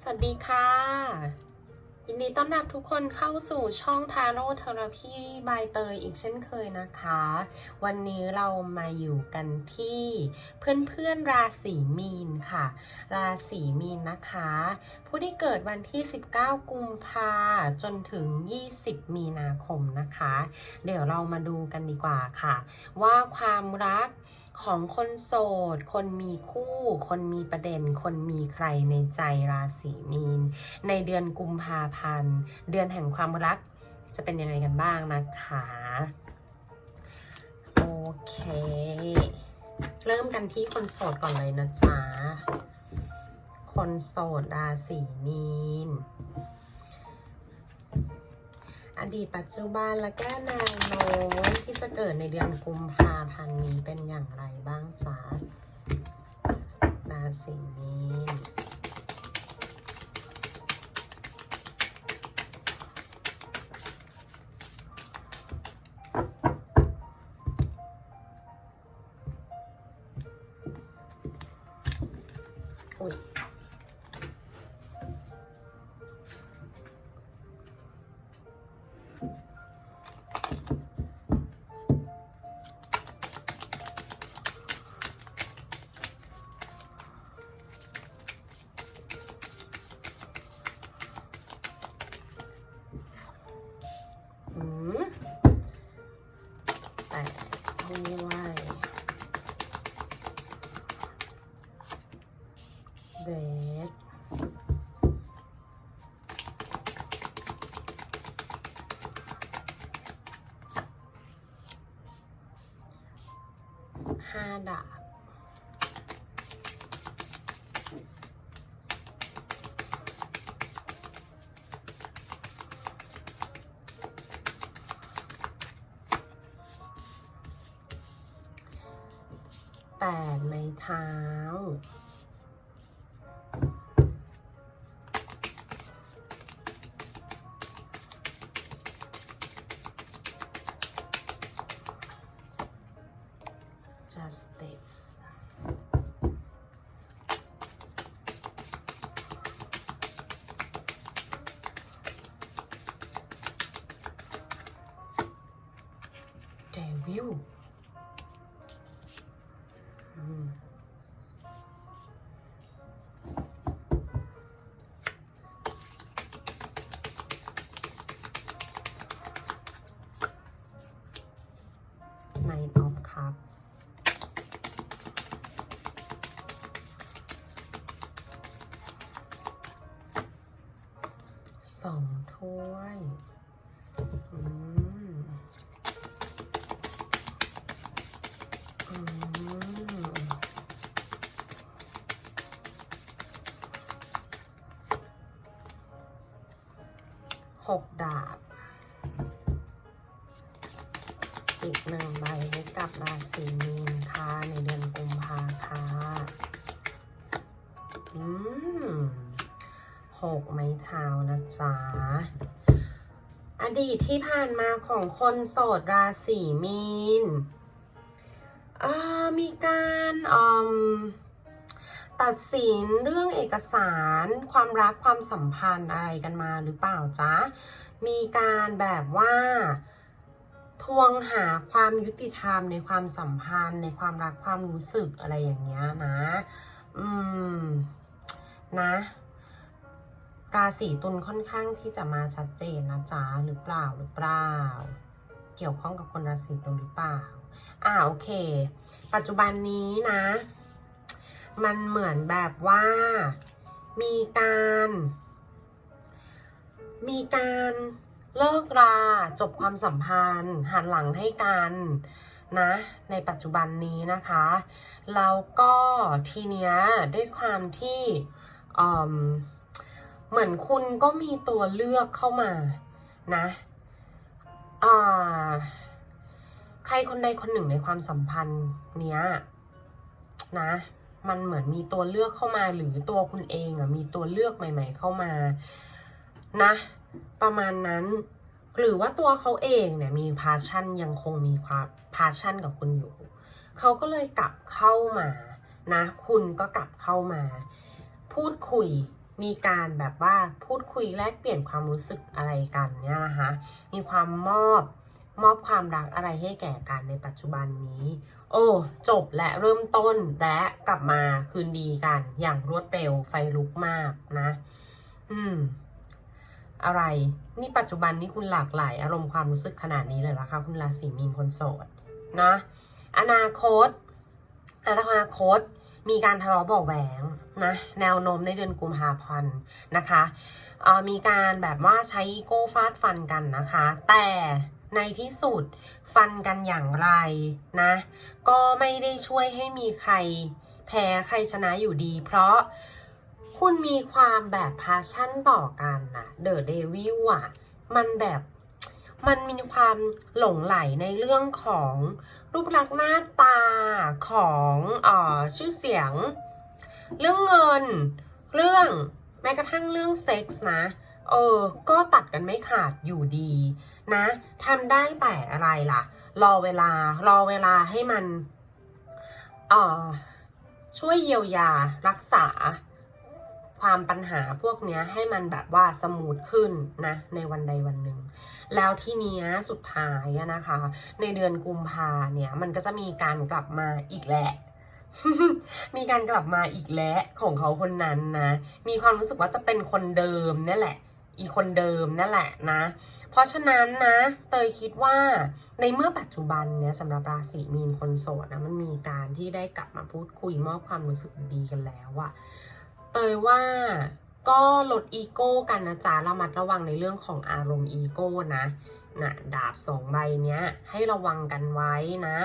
สวัสดีค่ะ ยินดีต้อนรับทุกคนเข้าสู่ช่องทาโร่เทอราพีบายเตยอีกเช่นเคยนะคะ วันนี้เรามาอยู่กันที่เพื่อนๆราศีมีนค่ะ ราศีมีนนะคะ ผู้ที่เกิดวันที่ 19 กุมภาจนถึง 20 มีนาคมนะคะ เดี๋ยวเรามาดูกันดีกว่าค่ะ ว่าความรัก ของคนโสด คนมีคู่ คนมีประเด็น คนมีใครในใจราศีมีน ในเดือนกุมภาพันธ์ เดือนแห่งความรักจะเป็นยังไงกันบ้างนะคะ โอเค เริ่มกันที่คนโสดก่อนเลยนะจ๊ะ คนโสดราศีมีน อดีตปัจจุบันและก็แนวโน้มที่จะเกิดในเดือนกุมภาพันธ์นี้เป็นอย่างไรบ้างจ๊ะราศีมีน ดาษ แปดไม้เท้า กดาบ อีกหนึ่งใบให้กับราศีมีนค่ะในเดือนกุมภาค่ะอืมหกไม้เท้านะจ๊ะอดีตที่ผ่านมาของคนโสดราศีมีนอ่ามีการอืม ตัดสินเรื่องเอกสาร ความรักความสัมพันธ์อะไรกันมาหรือเปล่าจ๊ะ มีการแบบว่าทวงหาความยุติธรรมในความสัมพันธ์ ในความรักความรู้สึกอะไรอย่างเงี้ยนะ อืม นะราศีตุลค่อนข้างที่จะมาชัดเจนนะจ๊ะหรือเปล่าหรือเปล่า เกี่ยวข้องกับคนราศีตุลหรือเปล่า อ่าโอเค ปัจจุบันนี้นะ มันเหมือนแบบว่า มีการ มีการเลิกราจบความสัมพันธ์หันหลังให้กันนะในปัจจุบันนี้นะคะแล้วก็ทีเนี้ยด้วยความที่อืมเหมือนคุณก็มีตัวเลือกเข้ามานะใครคนใดคนหนึ่งในความสัมพันธ์เนี้ยนะ มันเหมือนมีตัวเลือกเข้ามาหรือตัวคุณเองอะมีตัวเลือกใหม่ ๆ เข้ามานะ ประมาณนั้น หรือว่าตัวเขาเองเนี่ยมีพาชั่นยังคงมีความพาชั่นกับคุณอยู่ เขาก็เลยกลับเข้ามานะ คุณก็กลับเข้ามา พูดคุยมีการแบบว่าพูดคุยแลกเปลี่ยนความรู้สึกอะไรกันเนี่ยนะคะมีความมอบ มอบความรักอะไรให้แก่กันในปัจจุบันนี้ โอ้ จบและเริ่มต้นและกลับมาคืนดีกัน อย่างรวดเร็วไฟลุกมากนะ อืม อะไร นี่ปัจจุบันนี่คุณหลากหลายอารมณ์ความรู้สึกขนาดนี้เลยเหรอคะคุณราศีมีนคนโสดนะอนาคต อนาคต มีการทะเลาะเบาแหวงนะ แนวโน้มในเดือนกุมภาพันธ์นะคะมีการแบบว่าใช้โก้ฟาดฟันกันนะคะ แต่ ในที่สุดฟันกันอย่างไรนะ ก็ไม่ได้ช่วยให้มีใครแพ้ใครชนะอยู่ดี เพราะคุณมีความแบบพาชั่นต่อกันนะเดอะเดวิลอะมันแบบมันมีความหลงไหลในเรื่องของรูปลักษณ์หน้าตาของอ่อชื่อเสียง เรื่องเงิน เรื่องแม้กระทั่งเรื่องเซ็กส์นะ เออ ก็ตัดกันไม่ขาดอยู่ดี นะทำได้แต่อะไรล่ะ รอเวลารอเวลาให้มันเอ่อช่วยเยียวยารักษาความปัญหาพวกนี้ให้มันแบบว่าสมูทขึ้นนะในวันใดวันหนึ่ง แล้วทีเนี้สุดท้ายนะคะ ในเดือนกุมภาเนี่ยมันก็จะมีการกลับมาอีกแหละ มีการกลับมาอีกแล้วของเขาคนนั้นนะ มีความรู้สึกว่าจะเป็นคนเดิมนั่แหละ อีคนเดิมนั่นแหละนะ เพราะฉะนั้นนะเตยคิดว่าในเมื่อปัจจุบันเนี่ยสำหรับราศีมีนคนโสดนะมันมีการที่ได้กลับมาพูดคุยมอบความรู้สึกดีกันแล้วอะเตยว่าก็ลดอีโก้กันนะจ๊ะระมัดระวังในเรื่องของอารมณ์อีโก้นะนะดาบสองใบเนี้ยให้ระวังกันไว้นะ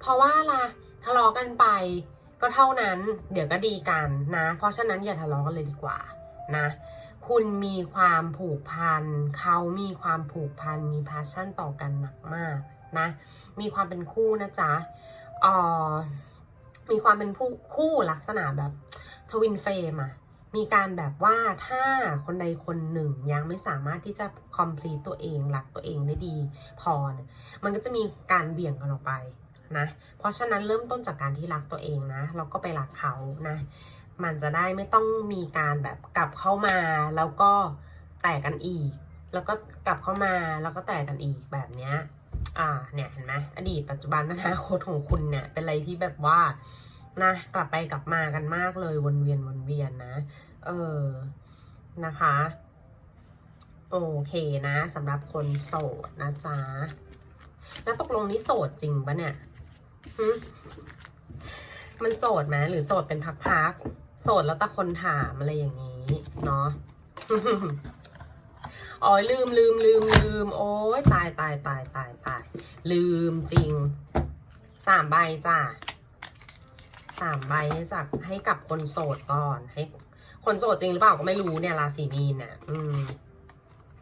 เพราะว่าล่ะทะเลาะกันไปก็เท่านั้น เดี๋ยวก็ดีกันนะ เพราะฉะนั้นอย่าทะเลาะกันเลยดีกว่านะ คุณมีความผูกพัน เขามีความผูกพัน มีพาชั่นต่อกันหนักมากนะ มีความเป็นคู่นะจ๊ะเออมีความเป็นผู้คู่ลักษณะแบบทวินเฟรมอะมีการแบบว่าถ้าคนใดคนหนึ่งยังไม่สามารถที่จะ complete ตัวเองรักตัวเองได้ดีพอมันก็จะมีการเบี่ยงกันออกไปนะ เพราะฉะนั้นเริ่มต้นจากการที่รักตัวเองนะแล้วก็ไปรักเขานะ มันจะได้ไม่ต้องมีการแบบกลับเข้ามาแล้วก็แตกกันอีก แล้วก็กลับเข้ามาแล้วก็แตกกันอีกแบบเนี้ยอ่าเนี่ยเห็นไหมอดีตปัจจุบันอนาคตของคุณเนี่ยเป็นอะไรที่แบบว่านะกลับไปกลับมากันมากเลยวนเวียนวนเวียนนะ เออนะคะ โอเคนะสำหรับคนโสดนะจ๊ะแล้วตกลงนี้โสดจริงปะเนี่ยมันโสดไหมหรือโสดเป็นพักๆ โสดแล้วแต่คนถามอะไรอย่างนี้เนาะอ๋อลืมลืมลืมลืม โอ้ยตายตายตายตายตายลืมจริงสามใบจ้ะสามใบให้จับให้กับคนโสดก่อนให้ คนโสดจริงหรือเปล่าก็ไม่รู้เนี่ยราศีมีนเนี่ยอืม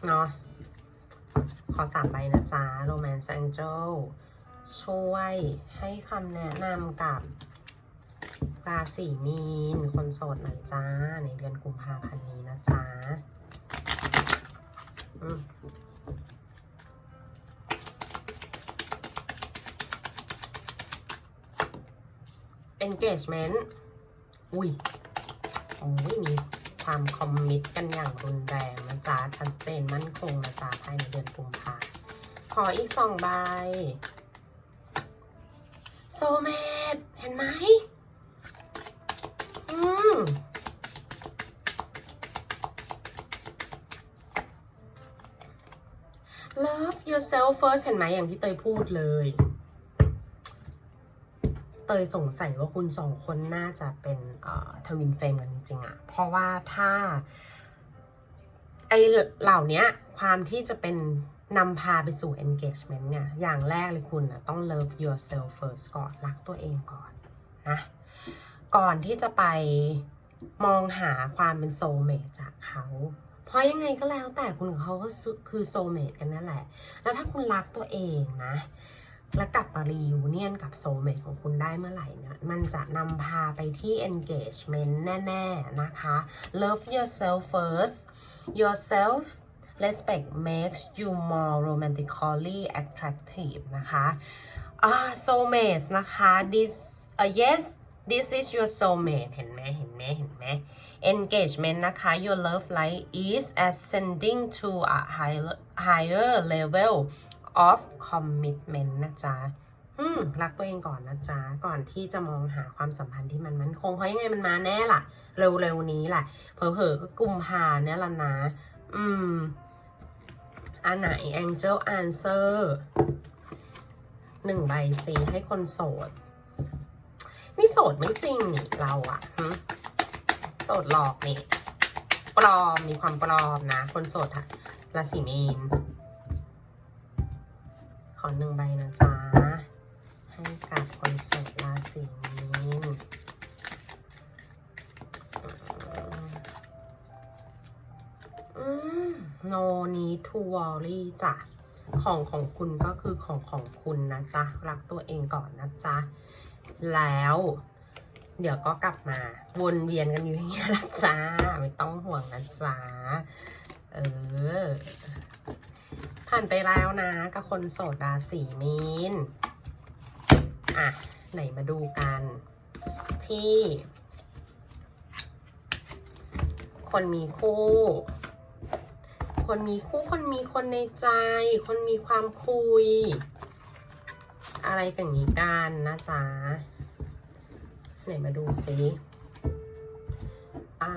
เนาะขอสามใบนะจ๊ะ Romance Angel ช่วยให้คำแนะนำกับ ราศีมีนคนโสดหน่อยจ้า ในเดือนกุมภาพันธ์นี้นะจ๊ะอืม engagement อุ้ยโอ้ยมีความคอมมิตกันอย่างรุนแรงนะจ๊ะชัดเจนมั่นคงนะจ๊ะภายในเดือนกุมภาขออีกสองใบโซเมดเห็นไหม อืม love yourself first เห็นไหมอย่างที่เตยพูดเลย เตยสงสัยว่าคุณสองคนน่าจะเป็นทวินเฟรมกันจริงๆอะเพราะว่าถ้าไอเหล่านี้ความที่จะเป็นนำพาไปสู่ engagement เนี่ย อย่างแรกเลยคุณนะต้อง love yourself first ก่อน รักตัวเองก่อนนะ ก่อนที่จะไปมองหาความเป็นโซเมตจากเขา เพราะยังไงก็แล้วแต่คุณกับเขาก็คือโซเมตกันนั่นแหละ แล้วถ้าคุณรักตัวเองนะ และกลับมารียูเนียนกับโซเมตของคุณได้เมื่อไหร่เนี่ยมันจะนำพาไปที่ engagement แน่ ๆ นะคะ love yourself first yourself respect makes you more romantically attractive นะคะอ่า soulmates นะคะ this uh, yes this is your soulmate เห็นไหมเห็นไหมเห็นไหม engagement นะคะ your love life is ascending to a higher higher level of commitment นะจ๊ะอืมรักตัวเองก่อนนะจ๊ะ ก่อนที่จะมองหาความสัมพันธ์ที่มันมั่นคงเพราะยังไงมันมาแน่ล่ะ เร็วๆนี้แหละเผลอๆก็กุมภาเนี่ยละนะ อืม อันไหน Angel Answer หนึ่งใบสีให้คนโสด สดไม่จริงนี่เราอะโสดหลอกนี่ปลอมมีความปลอมนะ คนโสดอะราศีมีนขอหนึ่งใบนะจ๊ะให้กับคนโสดราศีมีนอืม no need to worry จ้ะของของคุณก็คือของของคุณนะจ๊ะ รักตัวเองก่อนนะจ๊ะ แล้ว เดี๋ยวก็กลับมาวนเวียนกันอยู่อย่างเงี้ยละจ้า ไม่ต้องห่วงนะจ๊ะเออ ผ่านไปแล้วนะกับคนโสดราศีมีน อะ ไหนมาดูกัน ที่ คนมีคู่ คนมีคู่คนมีคนในใจ คนมีความคุย อะไรกันนี้กันนะจ๊ะ ไหนมาดูซิอ่า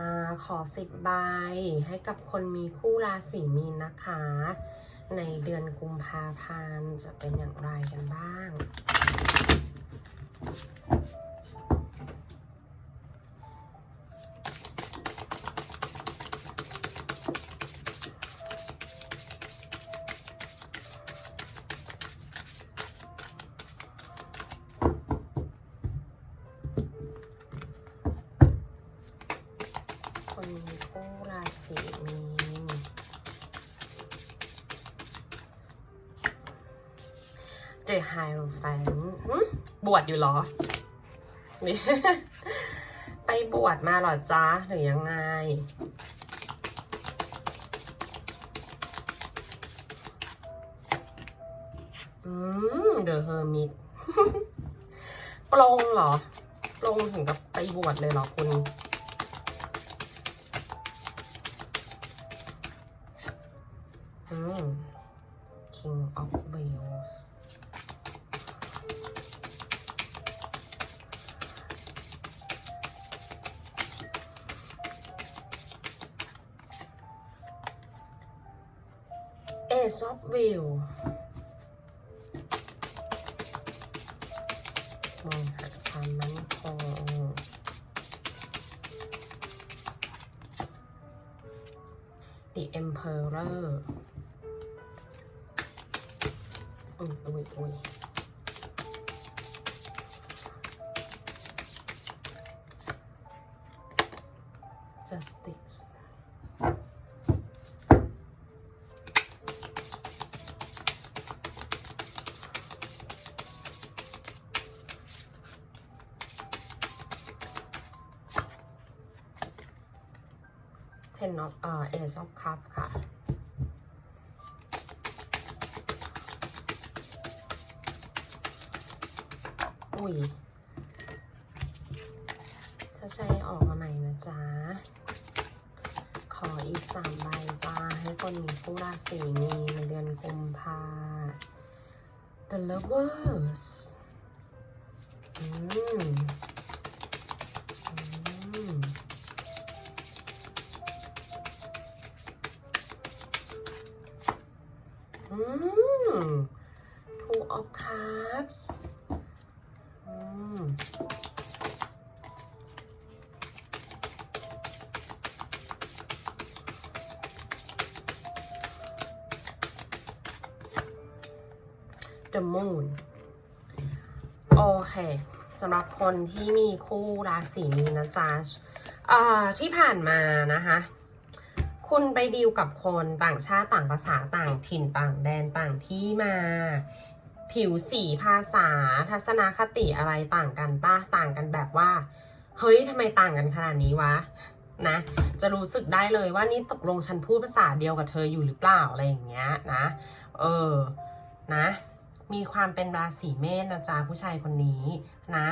ขอสิบใบให้กับคนมีคู่ราศีมีนนะคะ ในเดือนกุมภาพันธ์จะเป็นอย่างไรกันบ้าง The Hierophant หึบวชอยู่หรอ ไปบวชมาหรอจ๊ะหรือยังไง อืม The Hermit ปลงเหรอปลงถึงกับไปบวชเลยเหรอคุณอืม King of Wales ซอฟวิลทองหากพันมันทองดิเอมเพอเรอร์อุ้ยอุ้ยอุ้ยจัสติส เอ่อเอซอฟคัพค่ะ อุ้ย ถ้าใช้ออกมาใหม่นะจ๊ะ ขออีกสามใบจ้า ให้คนมีคู่ราศีมีในเดือนกุมภา The Lovers อืม Two of Cups อืม The Moon โอเคสำหรับคนที่มีคู่ราศีมีนนะจ๊ะที่ผ่านมานะคะ คุณไปดีลกับคนต่างชาติต่างภาษาต่างถิ่นต่างแดนต่างที่มา ผิวสีภาษา ทัศนคติอะไรต่างกันป้าต่างกันแบบว่า เฮ้ยทำไมต่างกันขนาดนี้วะนะจะรู้สึกได้เลยว่านี่ตกลงฉันพูดภาษาเดียวกับเธออยู่หรือเปล่าอะไรอย่างเงี้ยนะเออนะ มีความเป็นราศีเมษนะจ๊ะผู้ชายคนนี้นะ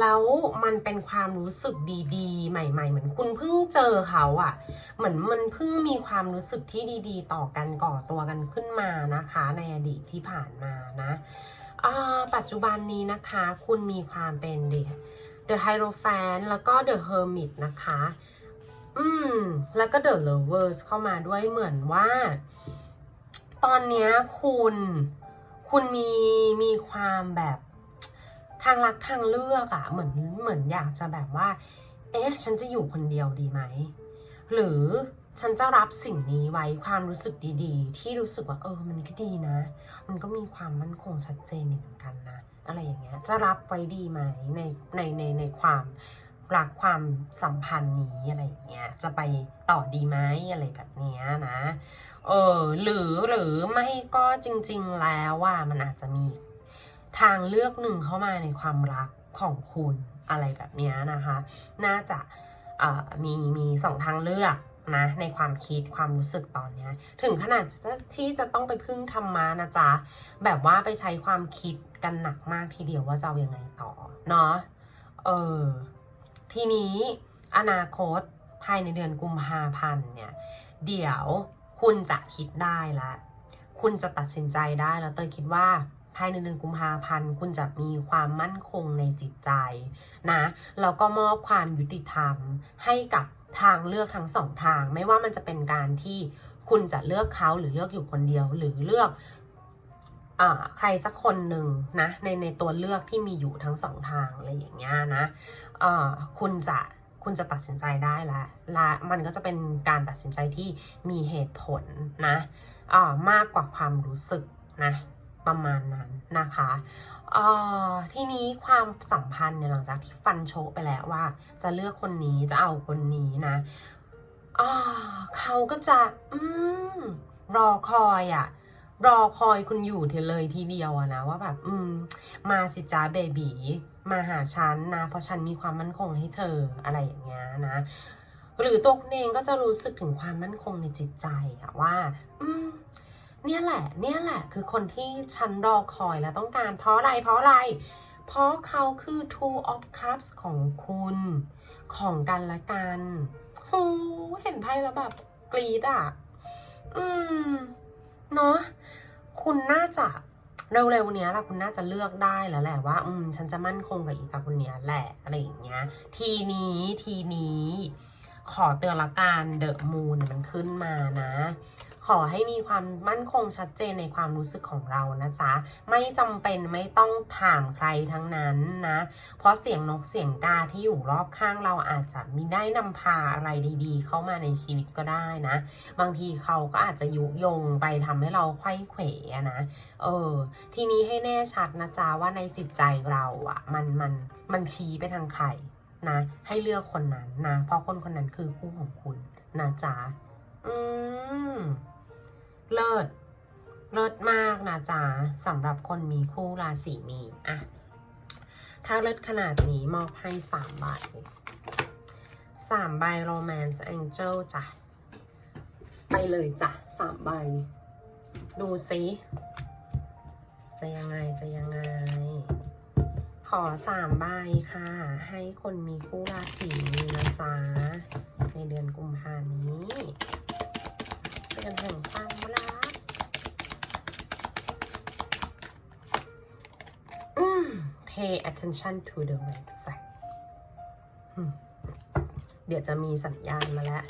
แล้วมันเป็นความรู้สึกดีๆ ใหม่ ๆ เหมือนคุณเพิ่งเจอเขาอะเหมือนมันเพิ่งมีความรู้สึกที่ดีๆ ต่อกันก่อตัวกันขึ้นมานะคะ ในอดีตที่ผ่านมานะปัจจุบันนี้นะคะคุณมีความเป็นเด The Hierophant แล้วก็ The Hermit นะคะ อืม แล้วก็ The Lovers เข้ามาด้วยเหมือนว่า ตอนนี้คุณ คุณมีมีความแบบ ทางรักทางเลือกอะเหมือนเหมือนอยากจะแบบว่า เอ๊ะ ฉันจะอยู่คนเดียวดีไหม หรือฉันจะรับสิ่งนี้ไว้ความรู้สึกดีๆ ที่รู้สึกว่าเออมันก็ดีนะ มันก็มีความมั่นคงชัดเจนเหมือนกันนะ อะไรอย่างเงี้ยจะรับไว้ดีไหมในในในในความรักความสัมพันธ์นี้อะไรอย่างเงี้ยจะไปต่อดีไหมอะไรแบบเนี้ยนะเออหรือหรือไม่ก็จริง ๆแล้วว่ามันอาจจะมี ทางเลือกหนึ่งเข้ามาในความรักของคุณอะไรแบบนี้นะคะ น่าจะมีมีสองทางเลือกนะในความคิดความรู้สึกตอนนี้ถึงขนาดที่จะต้องไปพึ่งธรรมะนะจ๊ะ แบบว่าไปใช้ความคิดกันหนักมากทีเดียวว่าจะเอายังไงต่อเนาะเออทีนี้อนาคตภายในเดือนกุมภาพันธ์เนี่ย เดี๋ยวคุณจะคิดได้ละ คุณจะตัดสินใจได้แล้วเตยคิดว่า ภายในเดือนกุมภาพันธ์คุณจะมีความมั่นคงในจิตใจนะแล้วก็มอบความยุติธรรมให้กับทางเลือกทั้งสองทาง ไม่ว่ามันจะเป็นการที่คุณจะเลือกเขาหรือเลือกอยู่คนเดียว หรือเลือกอ่าใครสักคนหนึ่งนะในในตัวเลือกที่มีอยู่ทั้งสองทางอะไรอย่างเงี้ยนะอ่าคุณจะคุณจะตัดสินใจได้แล้วและมันก็จะเป็นการตัดสินใจที่มีเหตุผลนะอ่ามากกว่าความรู้สึกนะ ประมาณนั้นนะคะเอ่อทีนี้ความสัมพันธ์เนี่ยหลังจากที่ฟันโชกไปแล้วว่า จะเลือกคนนี้จะเอาคนนี้นะเขาก็จะอืมรอคอยอะรอคอยคุณอยู่เทเลยทีเดียวอะนะว่าแบบอืม มาสิจ้าเบบีมาหาฉันนะ เพราะฉันมีความมั่นคงให้เธออะไรอย่างเงี้ยนะ หรือตัวคุณเองก็จะรู้สึกถึงความมั่นคงในจิตใจอะว่า อืม เนี่ยแหละ เนี่ยแหละคือคนที่ฉันรอคอยและต้องการเพราะอะไร เพราะอะไร เพราะเขาคือ two of cups ของคุณ ของกันและกันโหเห็นไพ่แล้วแบบกรีดอะ อืม เนาะ คุณน่าจะเร็วๆเนี้ยแหละคุณน่าจะเลือกได้แล้วแหละว่า อืม ฉันจะมั่นคงกับอีกาคนเนี้ยแหละอะไรอย่างเงี้ย ทีนี้ทีนี้ ขอเตือนละกันเดอะมูนมันขึ้นมานะ ขอให้มีความมั่นคงชัดเจนในความรู้สึกของเรานะจ๊ะ ไม่จำเป็นไม่ต้องถามใครทั้งนั้นนะ เพราะเสียงนกเสียงกาที่อยู่รอบข้างเราอาจจะมีได้นำพาอะไรดี ๆ เข้ามาในชีวิตก็ได้นะ บางทีเขาก็อาจจะยุยงไปทำให้เราไข้เขวนะ เออ ทีนี้ให้แน่ชัดนะจ๊ะว่าในจิตใจเราอะมันมันมันชี้ไปทางใครนะให้เลือกคนนั้นนะ เพราะคนคนนั้นคือคู่ของคุณนะจ๊ะอืม เลิศเลิศมากนะจ๊ะสำหรับคนมีคู่ราศีมีนอะถ้าเลิศขนาดนี้มอบให้สามใบสามใบ Romance Angel จ้ะ ไปเลยจ้ะสามใบ ดูสิจะยังไงจะยังไง ขอสามใบค่ะ ให้คนมีคู่ราศีมีนนะจ๊ะ ในเดือนกุมภานี้ เดือนแห่งความรักอืม pay attention to the red flag อืมเดี๋ยวจะมีสัญญาณมาแล้ว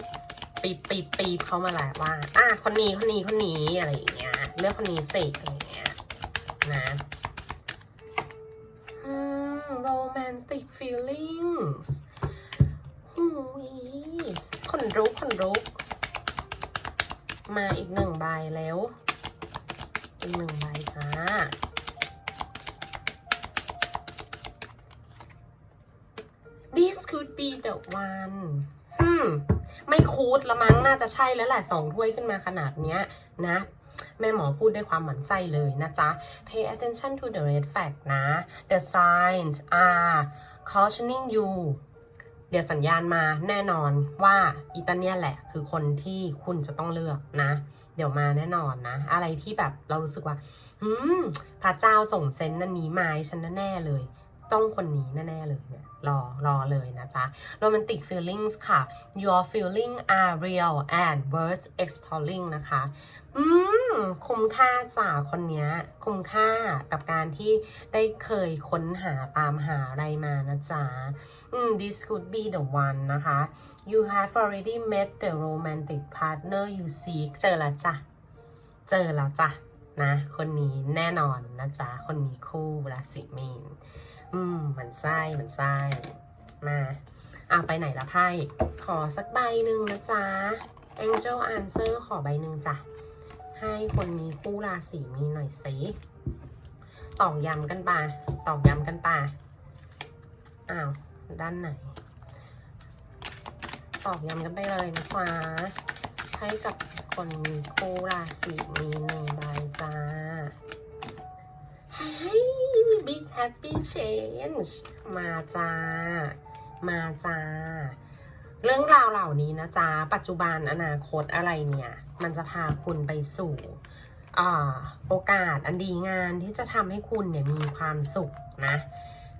ปีบปีบปีบเข้ามาแล้วว่า อะคนนี้คนนี้คนนี้อะไรอย่างเงี้ย เลือกคนนี้สิอะไรอย่างเงี้ยนะ มาอีกหนึ่งใบแล้ว อีกหนึ่งใบจ้า this could be the one อืม ไม่คูดละมั้งน่าจะใช่แล้วแหละสองถ้วยขึ้นมาขนาดเนี้ยนะ แม่หมอพูดด้วยความหมั่นไส้เลยนะจ๊ะ pay attention to the red flag นะ the signs are cautioning you ดี๋ยวสัญญาณมาแน่นอนว่าอิตาเนียแหละ คือคนที่คุณจะต้องเลือกนะ เดี๋ยวมาแน่นอนนะ อะไรที่แบบเรารู้สึกว่าหืมพระเจ้าส่งเซนต์นันนี้มาให้ฉันแน่เลย ต้องคนนี้แน่ ๆ เลยเนี่ยรอรอเลยนะจ๊ะ romantic feelings ค่ะ your feeling are real and worth exploring นะคะ อืม คุ้มค่าจ่าคนนี้คุ้มค่ากับการที่ได้เคยค้นหาตามหาอะไรมานะจ๊ะ อืม this could be the one นะคะ you have already met the romantic partner you seek เจอแล้วจ้ะ เจอแล้วจ้ะนะ คนนี้แน่นอนนะจ๊ะ คนนี้คู่ราศีมีน อืมเหมือนไส้เหมือนไส้มาอะไปไหนละไพ่ ขอสักใบหนึ่งนะจ๊ะ Angel Answer ขอใบหนึ่งจ้ะ ให้คนนี้คู่ราศีมีหน่อยสิตอกย้ำกันไปตอกย้ำกันไปอ้าว ด้านไหน ตอกย้ำกันไปเลยนะจ๊ะ ให้กับคนมีคู่ราศีมีหนึ่งใบจ้า เฮ้ย big happy change มาจ้า มาจ้า เรื่องราวเหล่านี้นะจ๊ะ ปัจจุบันอนาคตอะไรเนี่ย มันจะพาคุณไปสู่อโอกาสอันดีงานที่จะทำให้คุณเนี่ยมีความสุขนะ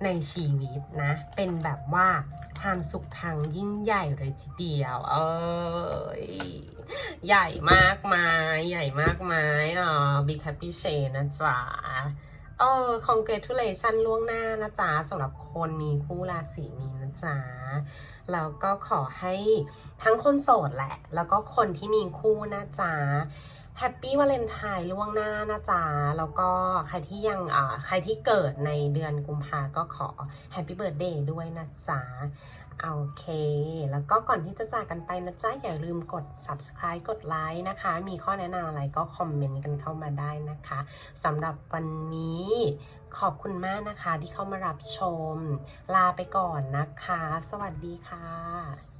ในชีวิตนะ เป็นแบบว่าความสุขทางยิ่งใหญ่เลยทีเดียว เอยใหญ่มากมาย ใหญ่มากมายอ่า big happy change นะจ๊ะ เออ congratulation ล่วงหน้านะจ๊ะสำหรับคนมีคู่ราศีมีนนะจ๊ะแล้วก็ขอให้ทั้งคนโสดแหละ แล้วก็คนที่มีคู่นะจ๊ะ แฮปปี้วาเลนไทน์ล่วงหน้านะจ๊ะ แล้วก็ใครที่ยังอ่าใครที่เกิดในเดือนกุมภาก็ขอแฮปปี้เบิร์ดเดย์ด้วยนะจ๊ะ โอเค แล้วก็ก่อนที่จะจากกันไปนะจ๊ะ อย่าลืมกด subscribe กดไลค์นะคะ มีข้อแนะนำอะไรก็คอมเมนต์กันเข้ามาได้นะคะสำหรับวันนี้ขอบคุณมากนะคะที่เข้ามารับชม ลาไปก่อนนะคะ สวัสดีค่ะ